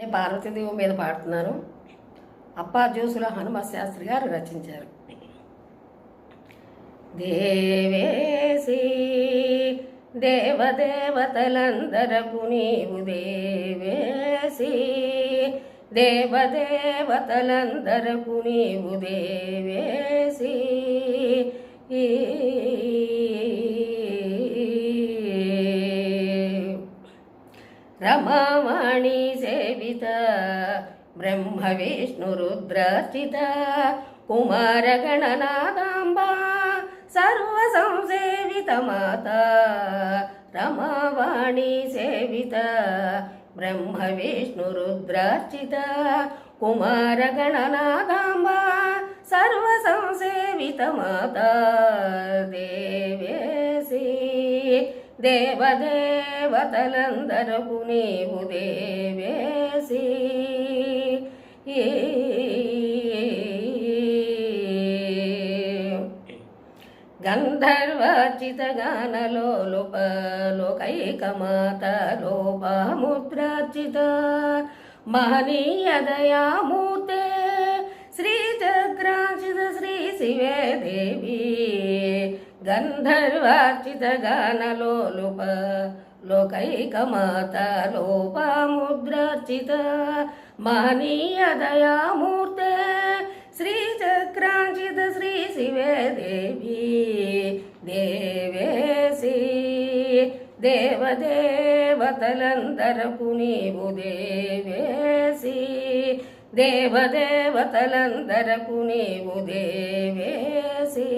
నేను పార్వతీదేవి మీద పాడుతున్నాను. అప్పా జ్యోసుల హనుమ శాస్త్రి గారు రచించారు. దేవేసి దేవదేవతలందరకు నీవు దేవేసి దేవదేవతలందరకు నీవు దేవేసి ఈ రమామణి సేవిత బ్రహ్మ విష్ణు రుద్రచిత కుమార గణనాదాంబా సర్వ సంసేవిత మాత. రమావాణి సేవిత బ్రహ్మ విష్ణు రుద్రచిత కుమార గణనాదాంబా సర్వ సంసేవిత మాత. దే దేవదేవతలందరకు నీవు దేవేసి. ఈ గంధర్వచిత గానలో లోకైకమాత లోపముద్రాచిత మహనీయ దయామూర్తే శ్రీ శ్రీ శివే దేవి. గంధర్వార్చిత గానలో లోకైకమాత లోపముద్రార్చిత మహనీయ దయామూర్తే శ్రీచక్రాంచిత శ్రీ శివే దేవి దేవేసి దేవదేవతలందరకు నీవు దేవేసి దేవదేవతలందరకు నీవు దేవేసి